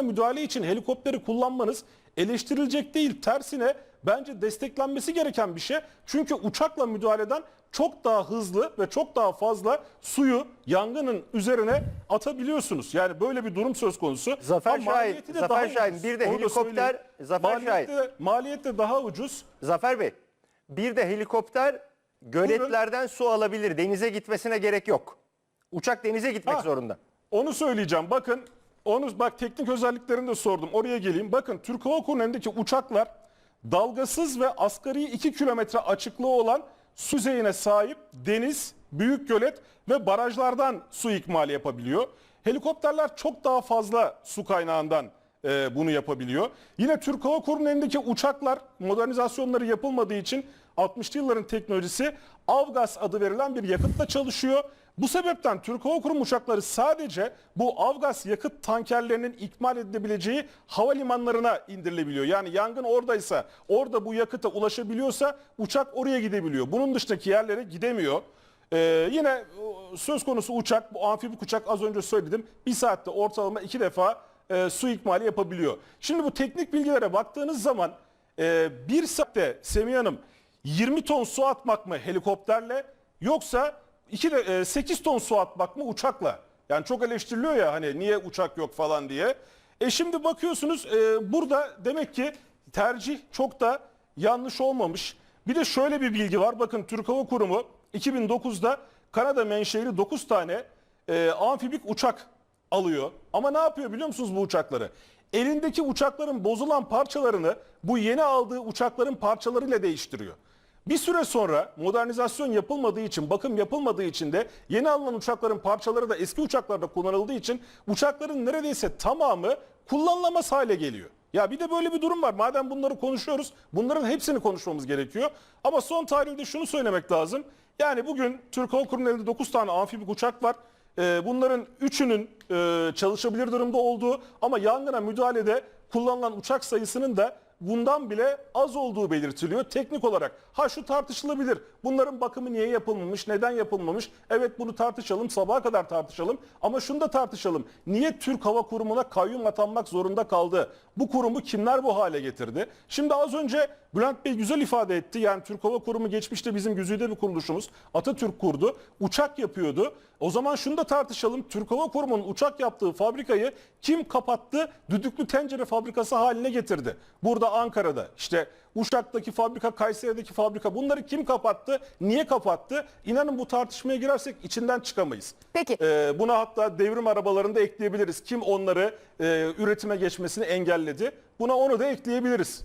yangına müdahale için helikopteri kullanmanız eleştirilecek değil. Tersine bence desteklenmesi gereken bir şey. Çünkü uçakla müdahaleden çok daha hızlı ve çok daha fazla suyu yangının üzerine atabiliyorsunuz. Yani böyle bir durum söz konusu. Zafer Ha, Şahin, Zafer Şahin, bir de Onu helikopter. Zafer maliyeti de, maliyeti de daha ucuz. Zafer Bey, bir de helikopter göletlerden su alabilir. Denize gitmesine gerek yok. Uçak denize gitmek Ha. zorunda. Onu söyleyeceğim. Bakın onu bak teknik özelliklerini de sordum. Oraya geleyim. Bakın Türk Hava Kuru'nun elindeki uçaklar dalgasız ve asgari 2 kilometre açıklığı olan su yüzeyine sahip deniz, büyük gölet ve barajlardan su ikmali yapabiliyor. Helikopterler çok daha fazla su kaynağından e, bunu yapabiliyor. Yine Türk Hava Kuru'nun elindeki uçaklar modernizasyonları yapılmadığı için 60'lı yılların teknolojisi Avgas adı verilen bir yakıtla çalışıyor. Bu sebepten Türk Hava Kurumu uçakları sadece bu Avgas yakıt tankerlerinin ikmal edilebileceği havalimanlarına indirilebiliyor. Yani yangın oradaysa, orada bu yakıta ulaşabiliyorsa uçak oraya gidebiliyor. Bunun dışındaki yerlere gidemiyor. Ee, yine o, söz konusu uçak, bu amfibik uçak az önce söyledim. Bir saatte ortalama iki defa e, su ikmali yapabiliyor. Şimdi bu teknik bilgilere baktığınız zaman e, bir saatte Semih Hanım 20 ton su atmak mı helikopterle yoksa 2 de, e, 8 ton su atmak mı uçakla? Yani çok eleştiriliyor ya hani niye uçak yok falan diye. E şimdi bakıyorsunuz e, burada demek ki tercih çok da yanlış olmamış. Bir de şöyle bir bilgi var. Bakın Türk Hava Kurumu 2009'da Kanada menşeli 9 tane e, amfibik uçak alıyor. Ama ne yapıyor biliyor musunuz bu uçakları? Elindeki uçakların bozulan parçalarını bu yeni aldığı uçakların parçalarıyla değiştiriyor. Bir süre sonra modernizasyon yapılmadığı için, bakım yapılmadığı için de yeni alınan uçakların parçaları da eski uçaklarda kullanıldığı için uçakların neredeyse tamamı kullanılamaz hale geliyor. Ya bir de böyle bir durum var. Madem bunları konuşuyoruz, bunların hepsini konuşmamız gerekiyor. Ama son tarihte şunu söylemek lazım. Yani bugün Türk Hava Kurumu'nun elinde 9 tane amfibik uçak var. Ee, bunların üçünün e, çalışabilir durumda olduğu ama yangına müdahalede kullanılan uçak sayısının da bundan bile az olduğu belirtiliyor teknik olarak. Ha şu tartışılabilir. Bunların bakımı niye yapılmamış, neden yapılmamış? Evet bunu tartışalım, sabaha kadar tartışalım. Ama şunu da tartışalım. Niye Türk Hava Kurumu'na kayyum atanmak zorunda kaldı? Bu kurumu kimler bu hale getirdi? Şimdi az önce Bülent Bey güzel ifade etti. Yani Türk Hava Kurumu geçmişte bizim güzide bir kuruluşumuz. Atatürk kurdu. Uçak yapıyordu. O zaman şunu da tartışalım. Türk Hava Kurumu'nun uçak yaptığı fabrikayı kim kapattı? Düdüklü tencere fabrikası haline getirdi. Burada Ankara'da işte Uşak'taki fabrika, Kayseri'deki fabrika bunları kim kapattı? Niye kapattı? İnanın bu tartışmaya girersek içinden çıkamayız. Peki. Ee, buna hatta devrim arabalarını da ekleyebiliriz. Kim onları e, üretime geçmesini engelledi? Buna onu da ekleyebiliriz.